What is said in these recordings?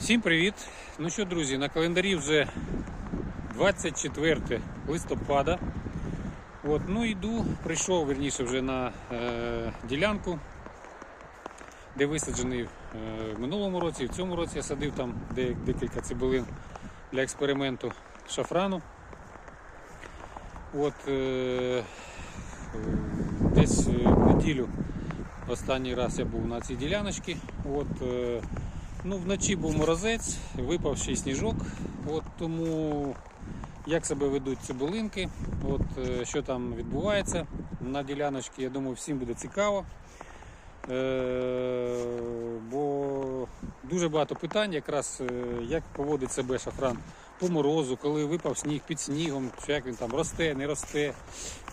Всім привіт! Ну що, друзі, на календарі вже 24 листопада. От, ну йду, прийшов верніше вже на е, ділянку, де висаджений е, в минулому році, і в цьому році я садив там декілька цибулин для експерименту шафрану. От, е, десь е, в неділю останній раз я був на цій діляночці. От, е, Ну, вночі був морозець, випав ще сніжок. От тому як себе ведуть цибулинки, от, е, що там відбувається на діляночці, я думаю, всім буде цікаво. Е, бо дуже багато питань, якраз е, як поводить себе шафран по морозу, коли випав сніг під снігом, чи як він там росте, не росте,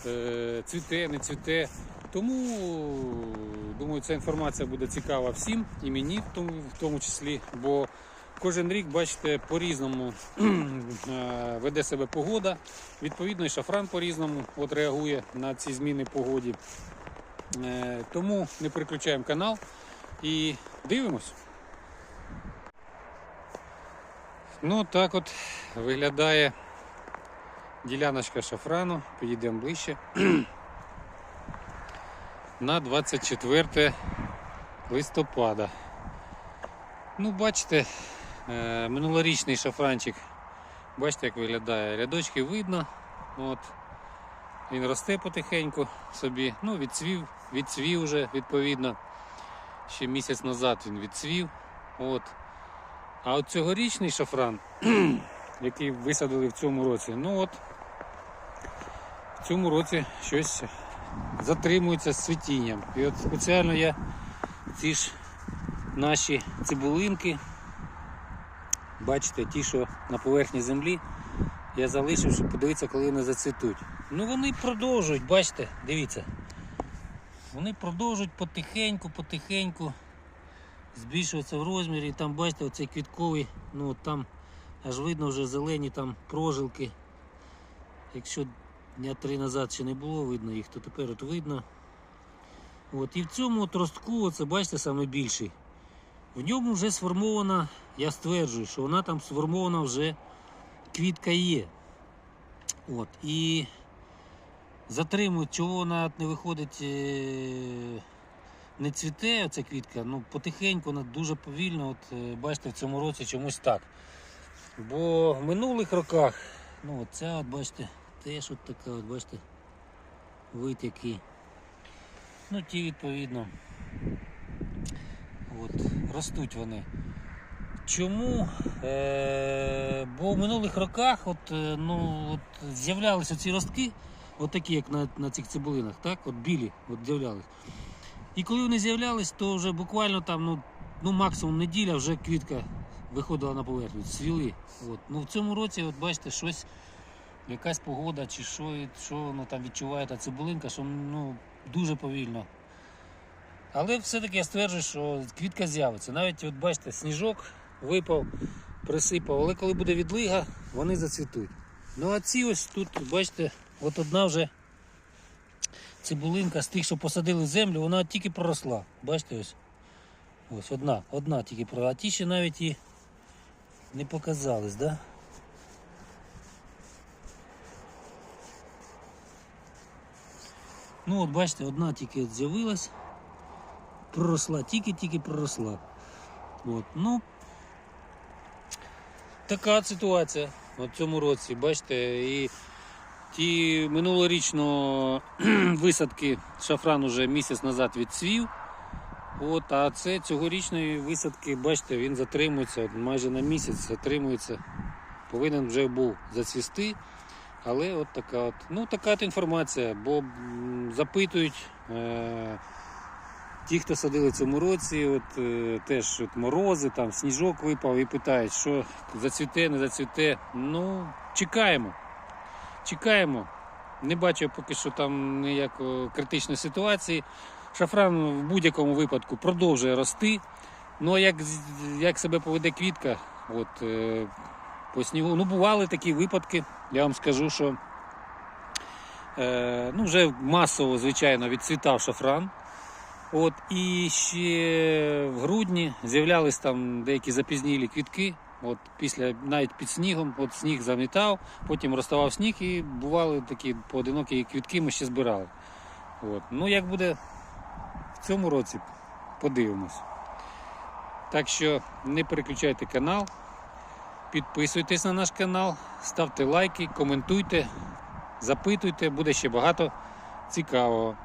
е, цвіте, не цвіте. Тому думаю, ця інформація буде цікава всім і мені в тому, числі, бо кожен рік, бачите, по-різному е, веде себе погода. Відповідно, і шафран по-різному от реагує на ці зміни погоді. Е, Тому не переключаємо канал і дивимось. Ну, так от виглядає діляночка шафрану. Підійдемо ближче. На 24 листопада. Ну, бачите, е, минулорічний шафранчик. Бачите, як виглядає. Рядочки видно. От. Він росте потихеньку собі. Ну, відцвів, відцвів вже відповідно. Ще місяць назад він відцвів. От. А от цьогорічний шафран, який висадили в цьому році, ну от в цьому році щось затримується з цвітінням. І от спеціально я ці ж наші цибулинки, бачите, ті, що на поверхні землі, я залишив, щоб подивитися, коли вони зацвітуть. Ну вони продовжують, бачите, дивіться. Вони продовжують потихеньку, потихеньку збільшуватися в розмірі. І там, бачите, оцей квітковий, ну там аж видно вже зелені там прожилки. Якщо дня три назад ще не було видно їх, то тепер от видно. От, і в цьому от ростку, оце бачите, саме більший. В ньому вже сформована, я стверджую, що вона там сформована вже квітка є. От, і затримують, чого вона не виходить, е, не цвіте оця квітка, ну потихеньку, вона дуже повільно, от е, бачите, в цьому році чомусь так. Бо в минулих роках, ну от ця, от бачите, теж от така, от бачите, вид який. Ну ті відповідно. От, ростуть вони. Чому? Е, бо в минулих роках от, е, ну, от, з'являлися ці ростки, от такі, як на, на цих цибулинах, так? От білі от з'являлись. І коли вони з'являлись, то вже буквально там, ну, ну максимум неділя вже квітка виходила на поверхню, цвіли. От. Ну, в цьому році, от бачите, щось, якась погода чи що, що воно там відчуває та цибулинка, що ну, дуже повільно. Але все-таки я стверджую, що квітка з'явиться. Навіть от бачите, сніжок випав, присипав, але коли буде відлига, вони зацвітуть. Ну а ці ось тут, бачите, от одна вже цибулинка з тих, що посадили землю, вона тільки проросла. Бачите ось. Ось одна, одна тільки проросла. А ті ще навіть і не показались, да? Ну от бачите, одна тільки з'явилась, проросла, тільки-тільки проросла. От, ну, така ситуація в цьому році, бачите, і ті минулорічно висадки шафран уже місяць назад відцвів. От, а це цьогорічної висадки, бачите, він затримується от майже на місяць, затримується. Повинен вже був зацвісти. Але от така от, ну, така от інформація, бо запитують е, ті, хто садили в цьому році, от, е, теж от морози, там, сніжок випав і питають, що зацвіте, не зацвіте. Ну, чекаємо. Чекаємо. Не бачу поки що там ніякої критичної ситуації. Шафран в будь-якому випадку продовжує рости. Ну а як, як себе поведе квітка, от, е, по снігу. Ну, бували такі випадки. Я вам скажу, що е, ну, вже масово, звичайно, відцвітав шафран. От і ще в грудні з'являлись там деякі запізнілі квітки. От після навіть під снігом, от сніг замітав, потім розставав сніг і бували такі поодинокі квітки, ми ще збирали. От. Ну як буде в цьому році, подивимось. Так що не переключайте канал, підписуйтесь на наш канал, ставте лайки, коментуйте, запитуйте, буде ще багато цікавого.